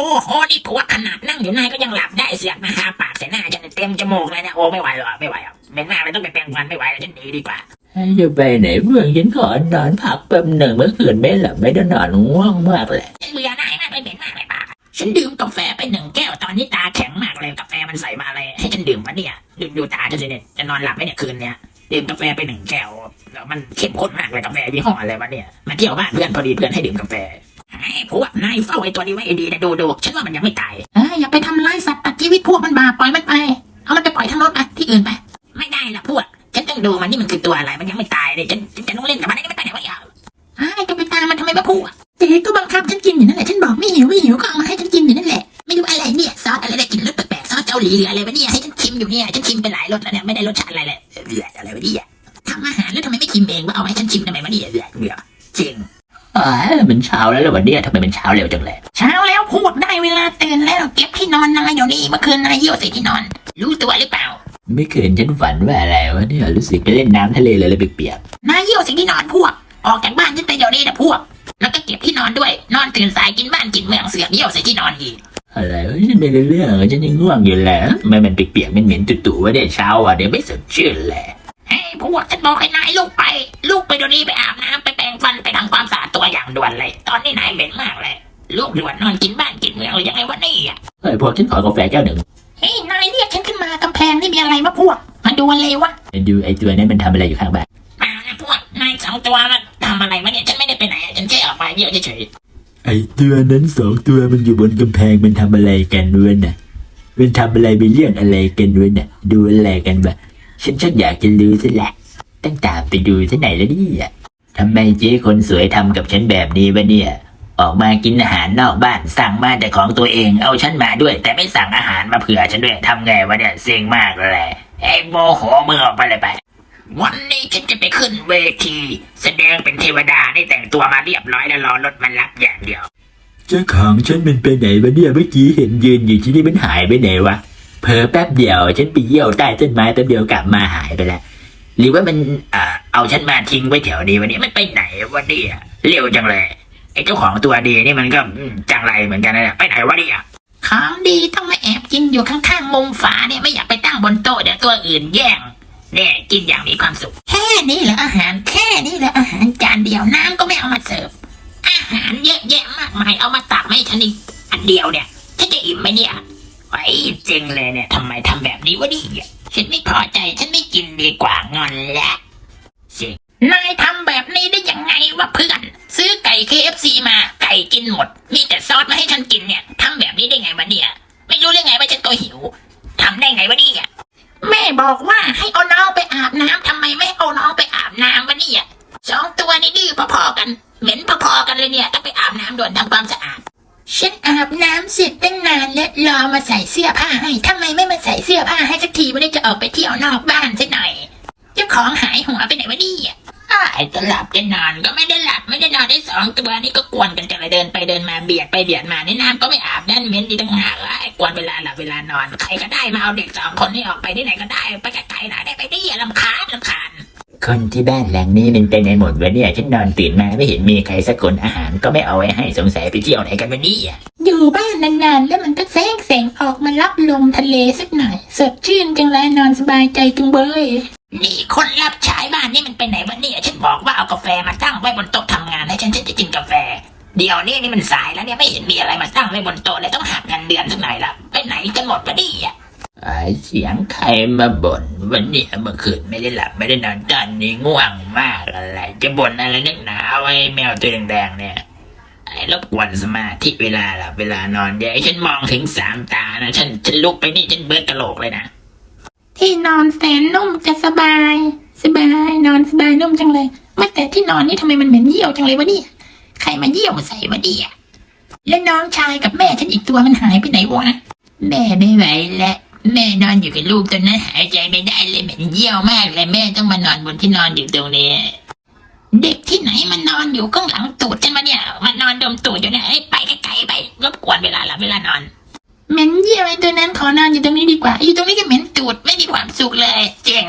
อ้โหนี่ผัวขนาดนั่งอยู่นายก็ยังหลับได้เสียกมาหาปากใส่หน้าฉันเต็มจมูกเลยนะโอ้ไม่ไหวหรอกไม่ไหวหรอกเหม็นมากเลยต้องไปแปรงฟันไม่ไหวแล้วฉันหนีดีกว่าจะไปไหนเพื่อนฉันขอนอนพักแป๊บหนึ่งเมื่อคืนไม่หลับไม่ได้นอนง่วงมากเลยฉันเบื่อนายมากเลยเหม็นมากเลยปากอะฉันดื่มกาแฟไปหนึ่งแก้วตอนนี้ตาแข็งมากเลยกาแฟมันใส่มาอะไรให้ฉันดื่มวะเนี่ยดูดูตาฉันสิเนี่ยจะนอนหลับไหมเนี่ยคืนเนี้ยดื่มกาแฟไปหนึ่งแก้วแล้วมันเข้มข้นมากเลยกาแฟยี่ห้ออะไรวะเนี่ยมาเที่ยวบ้านเพื่อนพอดีเพื่อนให้ดื่มกาแฟไอ้ พวกนายเฝ้าไอ้ตัวนี้ไว้ให้ดีนะดูดูฉันว่ามันยังไม่ตายเอ้ยอย่าไปทำร้ายสัตว์ตัดชีวิตพวกมันบาปปล่อยมันไป เอามันไปปล่อยทางโน้นไปที่อื่นไป ไม่ได้นะพวก ฉันต้องดูมันนี่มันคือตัวอะไรมันยังไม่ตายเลยฉันฉันจะต้องเล่นกับมันได้ไม่ไปไหนวะเนี่ยอ้ายจะไปตามมันทำไมวะพวกเจ๊ก็บังคับฉันกินอยู่นั่นแหละฉันบอกไม่หิวไม่หิวก็เอามาให้ฉันกินอยู่นั่นแหละไม่รู้อะไรเนี่ยซอสอะไรได้กลินรสแปลกๆซอสเกาหลีหรืออะไรวะเนี่ยให้ฉันชิมอยู่เนี่ยฉันชิมไปหลายรสแล้วเนี่ยไม่ได้รสชาติอะไรเลยเบื่ออะไรวะเนี่ยทำอาหารแล้วทำไมไม่ชิมเองว่าเอามาให้ฉันชิมทำไมวะเนี่ยเบื่อเบื่อจริงอ๋อ มันเช้าแล้วเหรอวันนี้ทำไมมันเช้าเร็วจังเลย เช้าแล้วพวกได้เวลาตื่นแล้วเก็บที่นอนนายอยู่นี่เมื่อคืนนายเยี่ยวใส่ที่นอน รู้ตัวหรือเปล่า ไม่เคยฉันฝันว่าอะไรวะเนี่ยรู้สึกไปเล่นน้ำทะเลเลยแล้วเปียกนายเยี่ยวใส่ที่นอนพวก ออกจากบ้านฉันไปเดี๋ยวนี้นะพวก แล้วก็เก็บที่นอนด้วย นอนตื่นสายกินบ้านกินเมืองเสือกเยี่ยวใส่ที่นอนอีกๆอะไรวะฉันไม่รู้เรื่องฉันยังง่วงอยู่แหละทำไมมันเปียกๆเหม็นๆตุ่ๆวะเนี่ยเช้าอะเดี๋ยวไม่สดชื่นแหละเฮ้ยพวกฉันบอกให้นายลูกไปลูกไปเดี๋ยวนี้ไปอาบน้ำไป ดตัวอย่างด่วนเลย ตอนนี้นายเหม็นมากเลย ลูกด่วนนอนกินบ้านกินเมืองเลยยังไงวะนี่อะเฮ้ยพวกฉันขอกาแฟแก้วหนึ่งเฮ้ยนายเรียกฉันขึ้นมากำแพงนี่มีอะไรมาพวก มาดูอะไรวะดูไอ้ตัวนั้นมันทำอะไรอยู่ข้างบ้านมานะพวกนายสองตัวมันทำอะไรวะเนี่ยฉันไม่ได้ไปไหนอะฉันแค่ออกมาเยี่ยวเฉยไอ้ตัวนั้นสองตัวมันอยู่บนกำแพงมันทำอะไรกันวะน่ะมันทำอะไรไปเรื่องอะไรกันวะน่ะดูอะไรกันบ้าฉันชักอยากจะรู้ซะแหละต้องตามไปดูที่ไหนแล้วเนี่ย ทำไมเจ๊คนสวยทำกับฉันแบบนี้วะเนี่ย ออกมากินอาหารนอกบ้านสั่งมาแต่ของตัวเองเอาฉันมาด้วย แต่ไม่สั่งอาหารมาเผื่อฉันด้วยทำไงวะเนี่ยเซ็งมากเลยไอ้โมโหมือออกไปเลยไป วันนี้ฉันจะไปขึ้นเวที แสดงเป็นเทวดาได้แต่งตัวมาเรียบร้อยแล้วรอรถมารับอย่างเดียว เจ้าของฉันมันไปไหนวะเนี่ยเมื่อกี้เห็นยืนอยู่ที่นี่มันหายไปไหนวะเผลอแป๊บเดียว ฉันไปเยี่ยวใต้ต้นไม้แป๊บเดียวกลับมาหายไปแล้วหรือว่ามันอ่อ เอาฉันมาทิ้งไว้แถวนี้วันนี้มันไปไหนวะเนี่ยเร็วจังเลยไอ้เจ้าของตัวดีนี่มันก็จังไรเหมือนกันนะไปไหนวะเนี่ยของดีต้องมาแอบกินอยู่ข้างๆมุมฝาเนี่ยไม่อยากไปตั้งบนโต๊ะเดี๋ยวตัวอื่นแย่งเนี่ยกินอย่างมีความสุข แค่นี้เหรออาหารแค่นี้เหรออาหารจานเดียวน้ำก็ไม่เอามาเสิร์ฟอาหารเยอะแยะมากมายเอามาตักมาให้ฉันอีกอันเดียวเนี่ยฉันจะอิ่มไหมเนี่ยไอ้เจริงเลยเนี่ยทำไมทำแบบนี้วะเนี่ยฉันไม่พอใจฉันไม่กินดีกว่างอนละสิ นายทำแบบนี้ได้ยังไงวะเพื่อน ซื้อไก่ KFC มาไก่กินหมด มีแต่ซอสมาให้ฉันกินเนี่ยทำแบบนี้ได้ไงวะเนี่ย ไม่รู้ได้ไงว่าฉันก็หิวทำได้ไงวะเนี่ยแม่บอกว่าให้เอาน้องไปอาบน้ำทำไมไม่เอาน้องไปอาบน้ำวะเนี่ยสองตัวนี่ดื้อพอๆกัน เหม็นพอๆกันเลยเนี่ยต้องไปอาบน้ำด่วนทำความสะอาดฉันอาบน้ำเสร็จตั้งนานแล้วรอมาใส่เสื้อผ้าให้ทำไมไม่มาใส่เสื้อผ้าให้สักทีวันนี้จะออกไปเที่ยวนอกบ้านสักหน่อย เจ้าของหายหัวไปไหนวะเนี่ย ไอ้ตหลับจะนอนก็ไม่ได้หลับไม่ได้นอนได้สองตัวนี่ก็กวนกันจังเลยเดินไปเดินมาเบียดไปเบียดมาในน้ำก็ไม่อาบด้านเหม็นดีต่างหากไอ้กวนเวลาหลับเวลานอน ใครก็ได้มาเอาเด็กสองคนนี้ออกไปที่ไหนก็ได้ไปไกลๆหน่อยได้ไปดิลำคาญลำคาญคนที่บ้านหลังนี้มันไปไหนหมดวะเนี่ยฉันนอนตื่นมาไม่เห็นมีใครสักคนอาหารก็ไม่เอาไว้ให้สงสัยไปเที่ยวไหนกันวันนี้อะอยู่บ้านนานๆ แล้วมันก็แสงแสงออกมารับลมทะเลสักหน่อยสดชื่นจังเลยนอนสบายใจจุงเบย นี่คนรับใช้บ้านนี่มันไปไหนวะเนี่ยฉันบอกว่าเอากาแฟมาตั้งไว้บนโต๊ะทำงานให้ฉันฉันจะกินกาแฟ เดี๋ยวนี้นี่มันสายแล้วเนี่ยไม่เห็นมีอะไรมาตั้งไว้บนโต๊ะเลยต้องหักเงินเดือนสักหน่อยละไปไหนกันหมดปะเนี่ย ไอ้เสียงใครมาบ่นวันนี้เมื่อคืนไม่ได้หลับไม่ได้นอนตอนนี้ง่วงมากอะไรจะบ่นอะไรนึกหนาไว้แมวตัวแดงๆเนี่ยไอ้รบกวนสมาธิเวลาหลับเวลานอนเดี๋ยวฉันมองถึงสามตานะฉันฉันลุกไปนี่ฉันเบิดกระโหลกเลยนะ ที่นอนแสนนุ่มจะสบาย สบายนอนสบายนุ่มจังเลยว่แต่ที่นอนนี่ทำไมมันเหม็นเยี่ยวจังเลยวะเนี่ยใครมาเยี่ยวใส่วะเนี่ยแล้วน้องชายกับแม่ฉันอีกตัวมันหายไปไหนวะแม่ไม่ไหวแล้วแม่นอนอยู่กับลูกตอนนั้นหายใจไม่ได้เลยเหม็นเยี่ยวมากเลยแม่ต้องมานอนบนที่นอนอยู่ตรงนี้ เด็กที่ไหนมันนอนอยู่ข้างหลังตูดฉันมาเนี่ยมันนอนดมตูดอยู่เนี่ยเอ้ยไปไกลๆไปรบกวนเวลาหลับเวลานอน เหม็นเยี่ยมไอ้ตัวนั้นขอนอนอยู่ตรงนี้ดีกว่า อยู่ตรงนี้ก็เหม็นตูดไม่มีความสุขเลย เจ๋ง